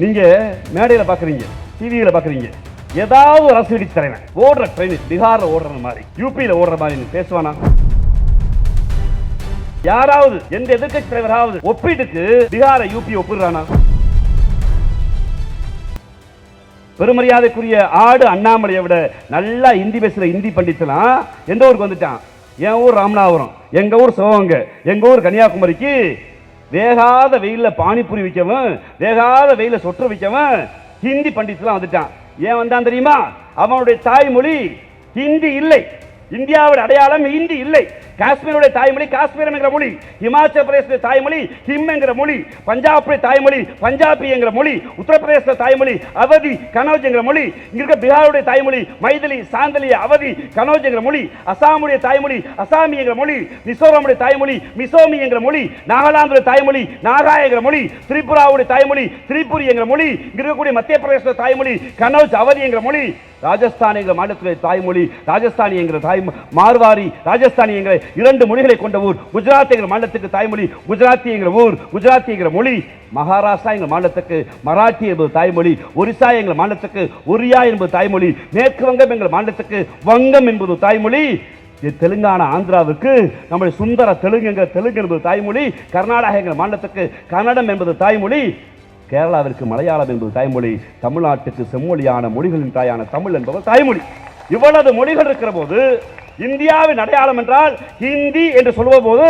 நீங்கள் மேடையில் பார்க்குறீங்க டிவியில் பார்க்குறீங்க ஏதாவது ஒரு அரசு கட்சி தலைவன் ஓடுற ட்ரெயின் பீகாரில் ஓடுற மாதிரி யூபியில் ஓடுற மாதிரி பேசுவானா? யாராவது எந்த எதிர்கட்சி தலைவராவது ஒப்பீட்டுக்கு பீகாரை யூபி ஒப்பிடுறானா? பெருமரியாதைக்குரிய ஆடு அண்ணாமலையை விட நல்லா இந்தி பேசுகிற இந்தி பண்டித்தலாம் எந்த ஊருக்கு வந்துட்டான்? என் ஊர் ராமநாதபுரம் எங்கள் ஊர் சிவகங்கை எங்கள் ஊர் கன்னியாகுமரிக்கு வேகாத வெயில்ல பானிபூரி விற்கவன் வேகாத வெயிலில் சொற்று விற்கவன் ஹிந்தி பண்டித்தலாம் வந்துட்டான். ஏன் வந்தான் தெரியுமா? அவனுடைய தாய்மொழி ஹிந்தி இல்லை. இந்தியாவோட அடையாளம் ஹிந்தி இல்லை. காஷ்மீருடைய தாய்மொழி காஷ்மீரம் என்கிற மொழி இமாச்சல பிரதேச தாய்மொழி ஹிம் என்கிற மொழி பஞ்சாபுடைய தாய்மொழி பஞ்சாபி என்கிற மொழி உத்தரப்பிரதேச தாய்மொழி அவதி கனோஜ் என்கிற மொழி இங்க இருக்க பீகாருடைய தாய்மொழி மைதிலி சாந்தலி அவதி கனோஜ் என்கிற மொழி அசாமுடைய தாய்மொழி அசாமி என்கிற மொழி மிசோரமுடைய தாய்மொழி மிசோமி என்கிற மொழி நாகாலாந்துடைய தாய்மொழி நாகா என்கிற மொழி திரிபுராவுடைய தாய்மொழி திரிபுரி என்கிற மொழி இங்க இருக்கக்கூடிய மத்திய பிரதேச தாய்மொழி கனோஜ் அவதி என்கிற மொழி ராஜஸ்தான் என்கிற மாநிலத்துடைய தாய்மொழி ராஜஸ்தானி என்கிற தாய் மார்வாரி ராஜஸ்தானி என்கிற இரண்டு மொழிகளை கொண்ட ஊர். குஜராத் என்கிற மாநிலத்துக்கு தாய்மொழி குஜராத்தி என்கிற ஊர் குஜராத்தி என்கிற மொழி. மகாராஷ்டிரா எங்கள் மாநிலத்துக்கு மராட்டி என்பது தாய்மொழி. ஒரிசா எங்கள் மாநிலத்துக்கு ஒரியா என்பது தாய்மொழி. மேற்கு வங்கம் எங்கள் மாநிலத்துக்கு வங்கம் என்பது தாய்மொழி. தெலுங்கானா ஆந்திராவுக்கு. நம்முடைய சுந்தர தெலுங்கு தெலுங்கு என்பது தாய்மொழி. கர்நாடகா எங்கள் மாநிலத்துக்கு கன்னடம் என்பது தாய்மொழி. கேரளாவிற்கு மலையாளம் என்பது தாய்மொழி. தமிழ்நாட்டுக்கு செம்மொழியான மொழிகளின் தாயான தமிழ் என்பது தாய்மொழி. இவ்வளவு மொழிகள் இருக்கிற போது இந்தியாவின் அடையாளம் என்றால் ஹிந்தி என்று சொல்லும்போது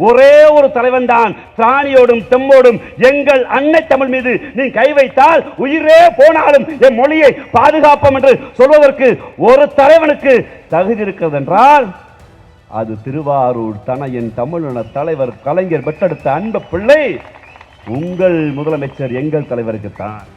ஒரே ஒரு தலைவன் தான் திராணியோடும் தெம்மோடும் எங்கள் அன்னை தமிழ் மீது நீ கை வைத்தால் உயிரே போனாலும் என் மொழியை பாதுகாப்போம் என்று சொல்வதற்கு ஒரு தலைவனுக்கு தகுதி இருக்கிறது என்றால் அது திருவாரூர் தனையின் தமிழின தலைவர் கலைஞர் பெற்றெடுத்த அன்ப பிள்ளை உங்கள் முதலமைச்சர் எங்கள் தலைவருக்கு தான்